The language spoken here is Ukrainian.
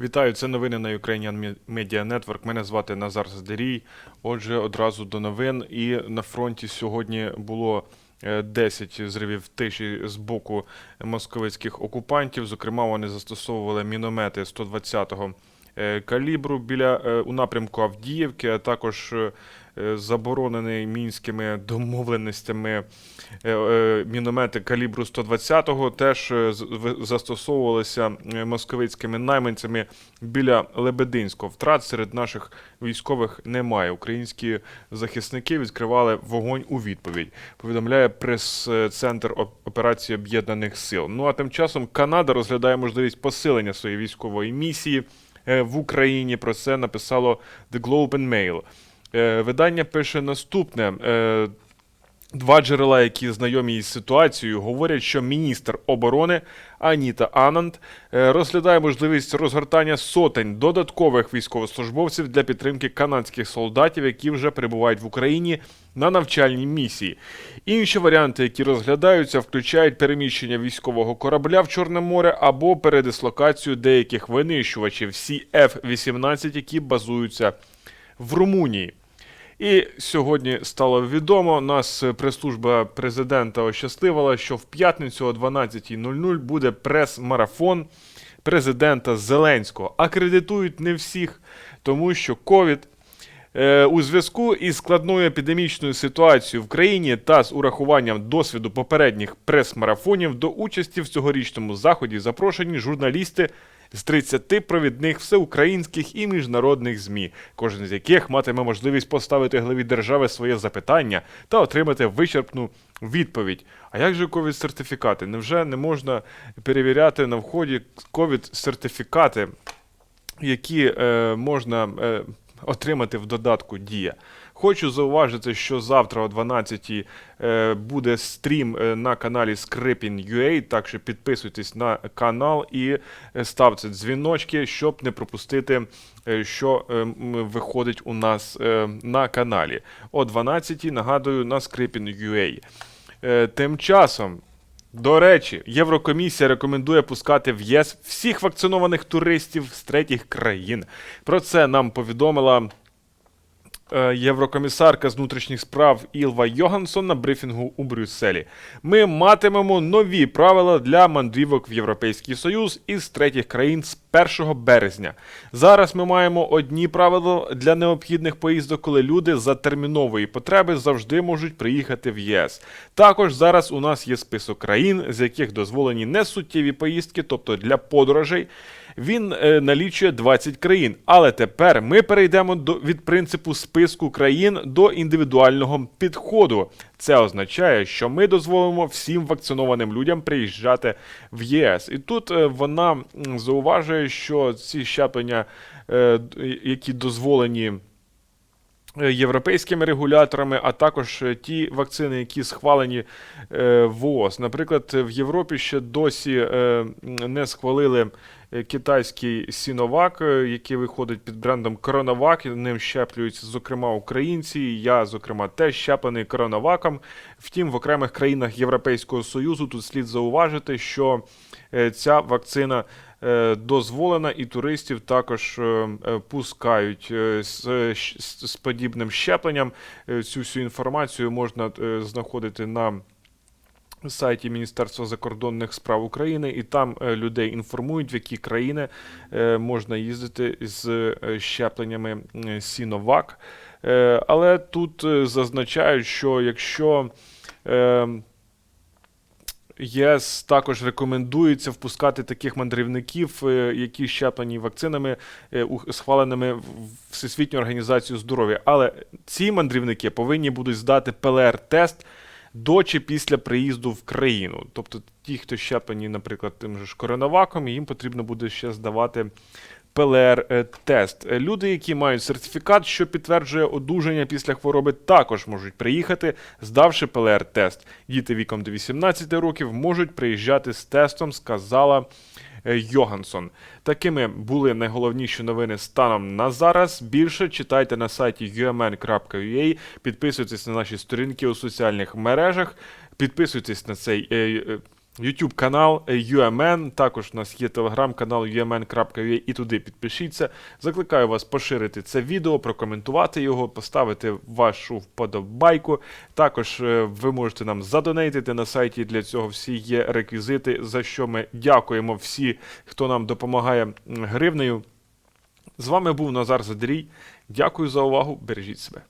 Вітаю, це новини на Ukrainian Media Network. Мене звати Назар Задерій. Отже, одразу до новин. І на фронті сьогодні було е, 10 зривів тиші з боку московицьких окупантів. Зокрема, вони застосовували міномети 120-го е, калібру біля е, у напрямку Авдіївки, а також е, е, заборонений мінськими домовленостями е, е, міномети калібру 120-го теж е, застосовувалися е, московицькими найманцями біля Лебединського. Втрат серед наших військових немає. Українські захисники відкривали вогонь у відповідь. Повідомляє прес-центр операції Об'єднаних Сил. Ну а тим часом Канада розглядає можливість посилення своєї військової місії е, в Україні. Про це написало The Globe and Mail. Е, Видання пише наступне. Два джерела, які знайомі із ситуацією, говорять, що міністр оборони Аніта Ананд е, розглядає можливість розгортання сотень додаткових військовослужбовців для підтримки канадських солдатів, які вже перебувають в Україні на навчальній місії. Інші варіанти, які розглядаються, включають переміщення військового корабля в Чорне море або передислокацію деяких винищувачів CF-18, які базуються в Румунії. І сьогодні стало відомо, нас прес-служба президента ощасливила, що в п'ятницю о 12.00 буде прес-марафон президента Зеленського. Акредитують не всіх, тому що ковід У зв'язку із складною епідемічною ситуацією в країні та з урахуванням досвіду попередніх прес-марафонів до участі в цьогорічному заході запрошені журналісти з 30 провідних всеукраїнських і міжнародних ЗМІ, кожен з яких матиме можливість поставити главі держави своє запитання та отримати вичерпну відповідь. А як же ковід-сертифікати? Невже не можна перевіряти на вході ковід-сертифікати? які е, можна е, отримати в додатку Дія. Хочу зауважити, що завтра о 12 е, буде стрім е, на каналі Scripin.ua, так що підписуйтесь на канал і е, ставте дзвіночки, щоб не пропустити, що виходить у нас на каналі. О 12 нагадую на. Е, Тим часом речі, Єврокомісія рекомендує пускати в ЄС всіх вакцинованих туристів з третіх країн. Про це нам повідомила е, єврокомісарка з внутрішніх справ Ілва Йогансон на брифінгу у Брюсселі. Ми матимемо нові правила для мандрівок в Європейський Союз із третіх країн з 1 березня. Зараз ми маємо одні правила для необхідних поїздок, коли люди за термінової потреби завжди можуть приїхати в ЄС. Також зараз у нас є список країн, з яких дозволені несуттєві поїздки, тобто для подорожей. Він е, налічує 20 країн. Але тепер ми перейдемо до, від принципу списку країн до індивідуального підходу. Це означає, що ми дозволимо всім вакцинованим людям приїжджати в ЄС. І тут е, вона зауважує, що ці щеплення, е, які дозволені е, європейськими регуляторами, а також ті вакцини, які схвалені в ООС. Наприклад, в Європі ще досі не схвалили китайський Сіновак, е, який виходить під брендом Коронавак. Ним щеплюються, зокрема, українці. Я, зокрема, теж щеплений коронаваком. Втім, в окремих країнах Європейського Союзу тут слід зауважити, що е, ця вакцина е, дозволена, і туристів також е, е, пускають е, з, е, з, з подібним щепленням. Е, Цю всю інформацію можна е, знаходити на сайті Міністерства закордонних справ України, і там е, людей інформують, в які країни е, можна їздити з е, щепленнями Сіновак. Але тут зазначають, що якщо е, ЄС також рекомендується впускати таких мандрівників, які щеплені вакцинами, схваленими в Всесвітню організацію здоров'я. Але ці мандрівники повинні будуть здати ПЛР-тест до чи після приїзду в країну. Тобто ті, хто щеплені, наприклад, тим же ж коронаваком, їм потрібно буде ще здавати ПЛР-тест. Е, Люди, які мають сертифікат, що підтверджує одужання після хвороби, також можуть приїхати, здавши ПЛР-тест. Діти віком до 18 років можуть приїжджати з тестом, сказала е, Йогансон. Такими були найголовніші новини станом на зараз. Більше читайте на сайті umn.ua, підписуйтесь на наші сторінки у соціальних мережах, підписуйтесь на цей. Е, е, YouTube канал UMN, також у нас є телеграм-канал umn.ua і туди підпишіться. Закликаю вас поширити це відео, прокоментувати його, поставити вашу вподобайку. Також е, ви можете нам задонейтити на сайті. Для цього всі є реквізити, за що ми дякуємо всі, хто нам допомагає гривнею. З вами був Назар Задрій. Дякую за увагу. Бережіть себе.